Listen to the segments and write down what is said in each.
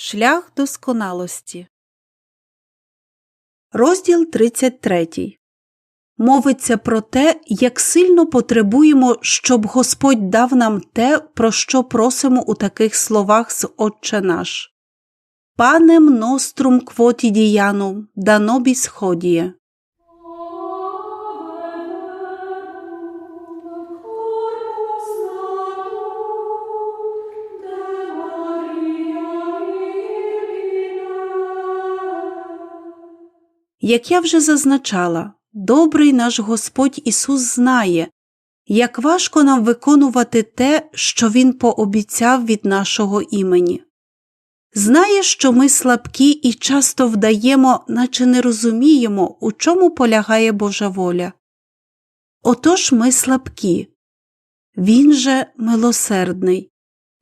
Шлях досконалості. Розділ 33 Мовиться про те, як сильно потребуємо, щоб Господь дав нам те, про що просимо у таких словах з Отче наш. Панем нострум квотідіянум да нобіс ходіє. Як я вже зазначала, добрий наш Господь Ісус знає, як важко нам виконувати те, що Він пообіцяв від нашого імені. Знає, що ми слабкі і часто вдаємо, наче не розуміємо, у чому полягає Божа воля. Отож ми слабкі, Він же милосердний.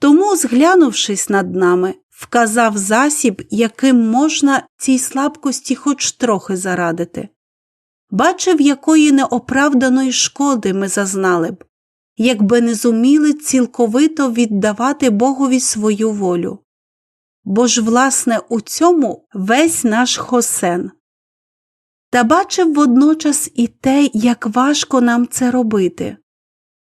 Тому, зглянувшись над нами, вказав засіб, яким можна цій слабкості хоч трохи зарадити. Бачив, якої неоправданої шкоди ми зазнали б, якби не зуміли цілковито віддавати Богові свою волю. Бо ж, власне, у цьому весь наш хосен. Та бачив водночас і те, як важко нам це робити.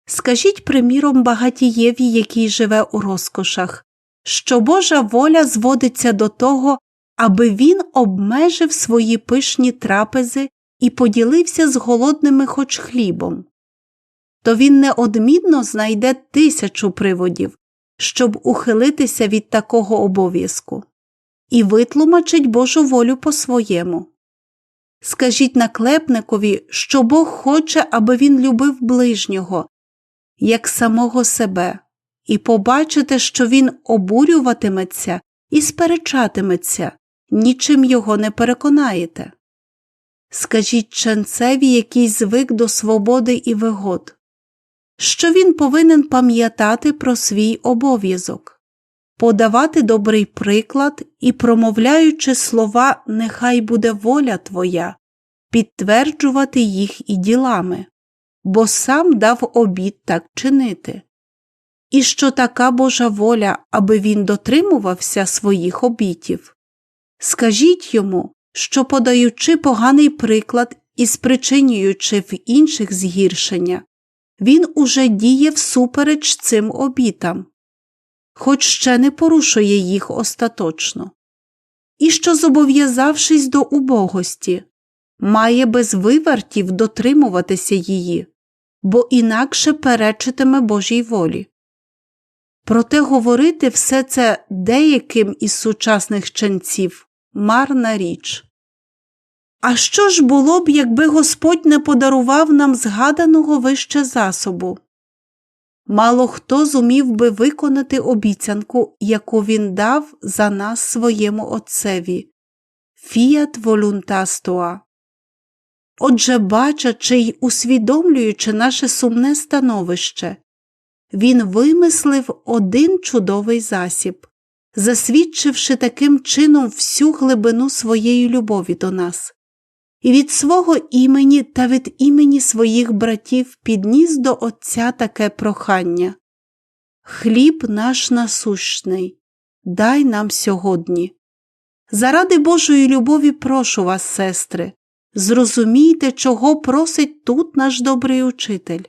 Скажіть, приміром, багатієві, який живе у розкошах, що Божа воля зводиться до того, аби він обмежив свої пишні трапези і поділився з голодними хоч хлібом, то він неодмінно знайде тисячу приводів, щоб ухилитися від такого обов'язку, і витлумачить Божу волю по-своєму. Скажіть наклепникові, що Бог хоче, аби він любив ближнього, як самого себе, і побачите, що він обурюватиметься і сперечатиметься, нічим його не переконаєте. Скажіть ченцеві, який звик до свободи і вигод, що він повинен пам'ятати про свій обов'язок, подавати добрий приклад і, промовляючи слова Нехай буде воля твоя, підтверджувати їх і ділами, бо сам дав обід так чинити і що така Божа воля, аби він дотримувався своїх обітів. Скажіть йому, що, подаючи поганий приклад і спричинюючи в інших згіршення, він уже діє всупереч цим обітам, хоч ще не порушує їх остаточно, і що, зобов'язавшись до убогості, має без вивертів дотримуватися її, бо інакше перечитиме Божій волі. Проте говорити все це деяким із сучасних ченців марна річ. А що ж було б, якби Господь не подарував нам згаданого вище засобу? Мало хто зумів би виконати обіцянку, яку він дав за нас своєму Отцеві Фіат волюнтастуа. Отже, бачачи й усвідомлюючи наше сумне становище, він вимислив один чудовий засіб, засвідчивши таким чином всю глибину своєї любові до нас, і від свого імені та від імені своїх братів підніс до Отця таке прохання Хліб наш насущний, дай нам сьогодні. Заради Божої любові прошу вас, сестри, зрозумійте, чого просить тут наш добрий учитель.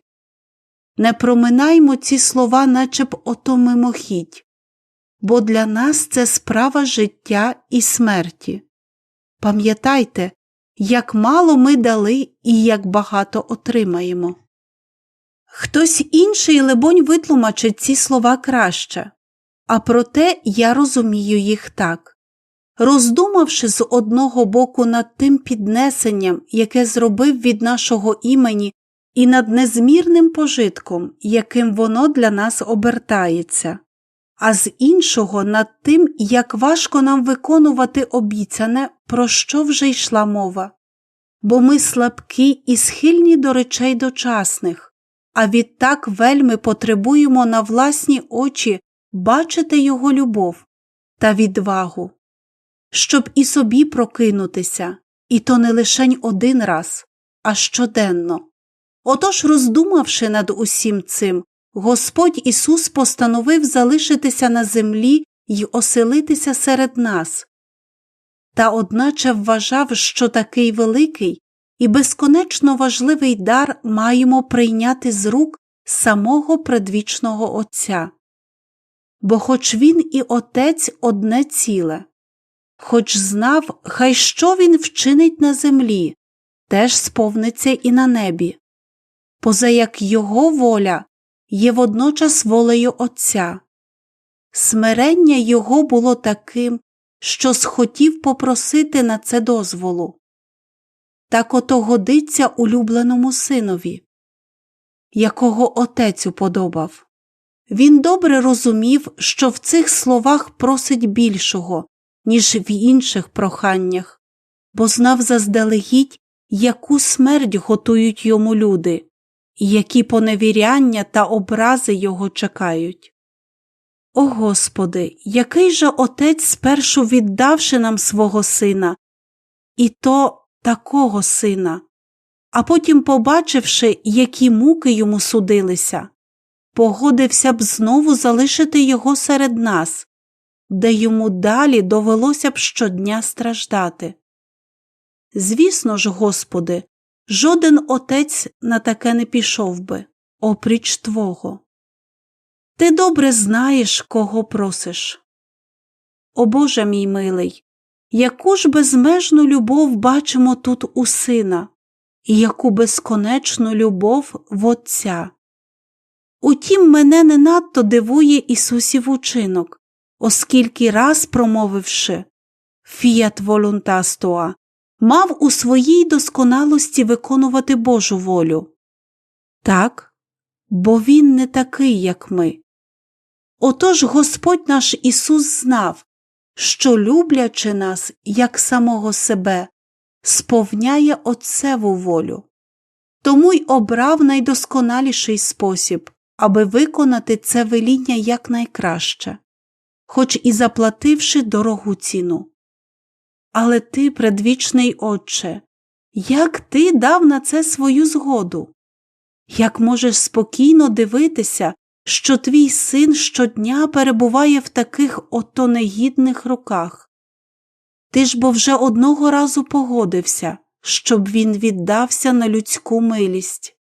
Не проминаймо ці слова, наче б ото мимохідь, бо для нас це справа життя і смерті. Пам'ятайте, як мало ми дали і як багато отримаємо. Хтось інший, лебонь, витлумачить ці слова краще, а проте я розумію їх так. Роздумавши з одного боку над тим піднесенням, яке зробив від нашого імені і над незмірним пожитком, яким воно для нас обертається, а з іншого над тим, як важко нам виконувати обіцяне, про що вже йшла мова. Бо ми слабкі і схильні до речей дочасних, а відтак вельми потребуємо на власні очі бачити Його любов та відвагу, щоб і собі прокинутися, і то не лишень один раз, а щоденно. Отож, роздумавши над усім цим, Господь Ісус постановив залишитися на землі й оселитися серед нас, та одначе вважав, що такий великий і безконечно важливий дар маємо прийняти з рук самого предвічного Отця. Бо хоч він і Отець одне ціле, хоч знав, хай що він вчинить на землі, теж сповниться і на небі, поза як його воля є водночас волею Отця. Смирення його було таким, що схотів попросити на це дозволу. Так ото годиться улюбленому синові, якого отець уподобав. Він добре розумів, що в цих словах просить більшого, ніж в інших проханнях, бо знав заздалегідь, яку смерть готують йому люди, які поневіряння та образи його чекають. О Господи, який же отець спершу віддавши нам свого сина, і то такого сина, а потім, побачивши, які муки йому судилися, погодився б знову залишити його серед нас, де йому далі довелося б щодня страждати. Звісно ж, Господи, жоден отець на таке не пішов би, опріч Твого. Ти добре знаєш, кого просиш. О Боже мій милий, яку ж безмежну любов бачимо тут у сина, і яку безконечну любов в Отця. Утім, мене не надто дивує Ісусів учинок, оскільки раз промовивши Фіат волунтас туа, мав у своїй досконалості виконувати Божу волю. Так, бо Він не такий, як ми. Отож Господь наш Ісус знав, що, люблячи нас, як самого себе, сповняє Отцеву волю, тому й обрав найдосконаліший спосіб, аби виконати це веління якнайкраще, хоч і заплативши дорогу ціну. Але ти, предвічний Отче, як ти дав на це свою згоду? Як можеш спокійно дивитися, що твій син щодня перебуває в таких ото негідних руках? Ти ж бо вже одного разу погодився, щоб він віддався на людську милість,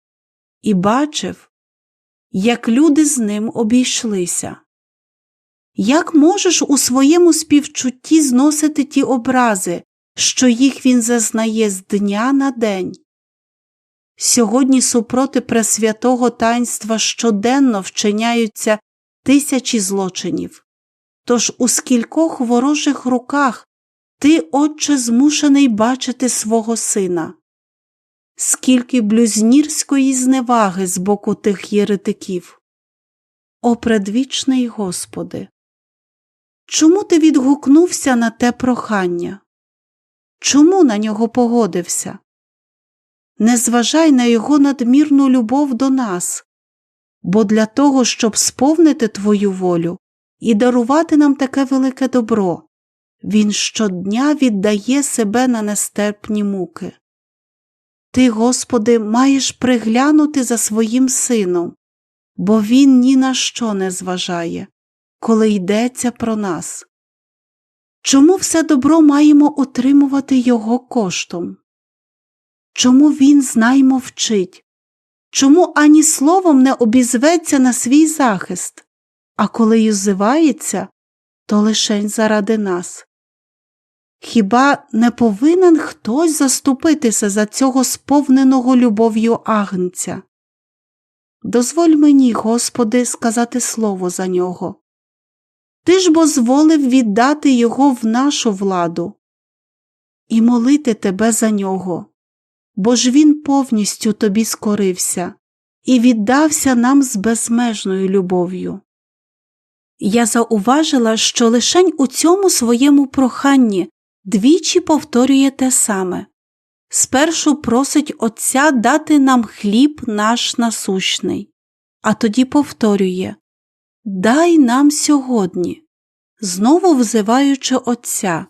і бачив, як люди з ним обійшлися. Як можеш у своєму співчутті зносити ті образи, що їх він зазнає з дня на день? Сьогодні супроти пресвятого таїнства щоденно вчиняються тисячі злочинів. Тож у скількох ворожих руках ти, Отче, змушений бачити свого сина, скільки блюзнірської зневаги з боку тих єретиків. О предвічний Господи! Чому ти відгукнувся на те прохання? Чому на нього погодився? Не зважай на його надмірну любов до нас, бо для того, щоб сповнити Твою волю і дарувати нам таке велике добро, Він щодня віддає себе на нестерпні муки. Ти, Господи, маєш приглянути за своїм сином, бо він ні на що не зважає, коли йдеться про нас. Чому все добро маємо отримувати його коштом? Чому він знаймо вчить? Чому ані словом не обізветься на свій захист, а коли й озивається, то лишень заради нас? Хіба не повинен хтось заступитися за цього сповненого любов'ю агнця? Дозволь мені, Господи, сказати слово за нього. Ти ж бо зволив віддати його в нашу владу і молити тебе за нього, бо ж він повністю тобі скорився і віддався нам з безмежною любов'ю. Я зауважила, що лишень у цьому своєму проханні двічі повторює те саме спершу просить Отця дати нам хліб наш насущний, а тоді повторює Дай нам сьогодні, знову взиваючи Отця.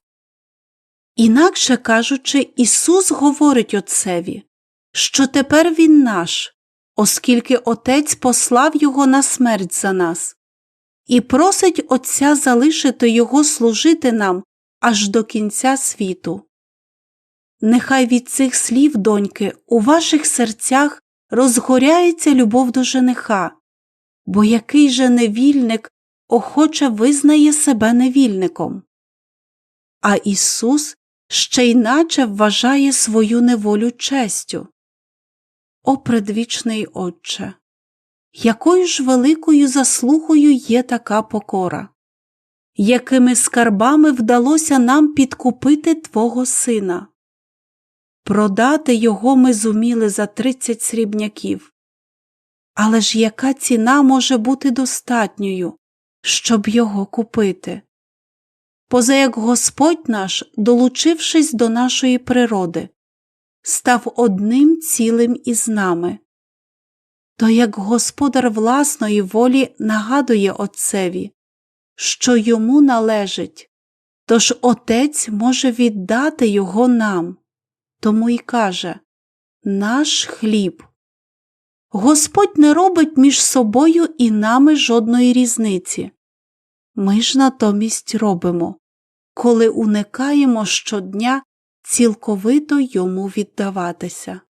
Інакше кажучи, Ісус говорить Отцеві, що тепер Він наш, оскільки Отець послав Його на смерть за нас, і просить Отця залишити Його служити нам аж до кінця світу. Нехай від цих слів, доньки, у ваших серцях розгоряється любов до жениха, бо який же невільник охоче визнає себе невільником. А Ісус ще й наче вважає свою неволю честю. О предвічний Отче! Якою ж великою заслугою є така покора? Якими скарбами вдалося нам підкупити Твого Сина? Продати його ми зуміли за тридцять срібняків. Але ж яка ціна може бути достатньою, щоб його купити? Поза як Господь наш, долучившись до нашої природи, став одним цілим із нами, то як господар власної волі нагадує Отцеві, що йому належить, тож Отець може віддати його нам, тому й каже Наш хліб. Господь не робить між собою і нами жодної різниці. Ми ж натомість робимо, коли уникаємо щодня цілковито йому віддаватися.